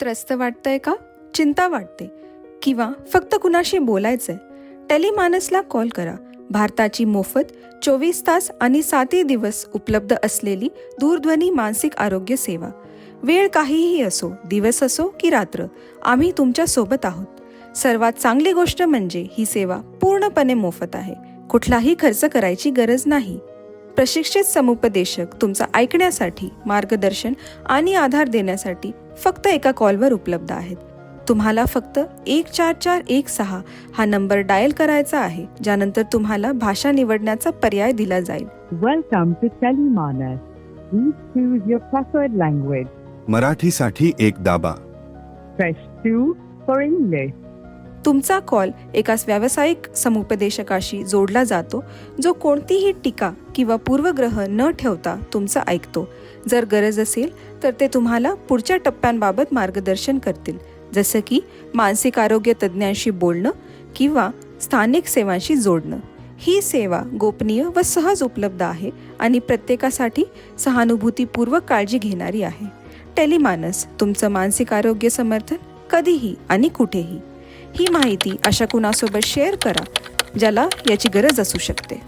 त्रस्त वाटतंय का? चिंता वाटते. किंवा फक्त कुणाशी बोलायचंय? टेलिमानसला कॉल करा. भारताची मोफत चोवीस तास आणि सातही दिवस उपलब्ध असलेली दूरध्वनी मानसिक आरोग्य सेवा. वेळ काहीही असो दिवस असो की रात्र आम्ही तुमच्यासोबत आहोत. सर्वात चांगली गोष्ट म्हणजे ही सेवा पूर्णपणे मोफत आहे. कुठलाही खर्च करायची गरज नाही. प्रशिक्षित समुपदेशक तुमचा ऐकण्यासाठी मार्गदर्शन आणि आधार देण्यासाठी फक्त एका कॉलवर उपलब्ध आहेत तुम्हाला फक्त एक चार चार एक सहा हा नंबर डायल करायचा आहे ज्यानंतर तुम्हाला भाषा निवडण्याचा पर्याय दिला जाईल Welcome to Telemanas. Please choose your preferred language. मराठीसाठी एक दाबा Press 2 for English. तुमचा कॉल एकाच व्यावसायिक समुपदेशकाशी जोडला जातो जो कोणतीही टीका किंवा पूर्वग्रह न ठेवता तुमचा ऐकतो. जर गरज असेल तर ते तुम्हाला पुढच्या टप्प्यांबाबत मार्गदर्शन करतील जसं की मानसिक आरोग्य तज्ज्ञांशी बोलणं किंवा स्थानिक सेवांशी जोडणं. ही सेवा गोपनीय व सहज उपलब्ध आहे आणि प्रत्येकासाठी सहानुभूतीपूर्वक काळजी घेणारी आहे. टेलिमानस तुमचं मानसिक आरोग्य समर्थन कधीही आणि कुठेही. ही माहिती अशा कुणासोबत शेअर करा ज्याला याची गरज असू शकते.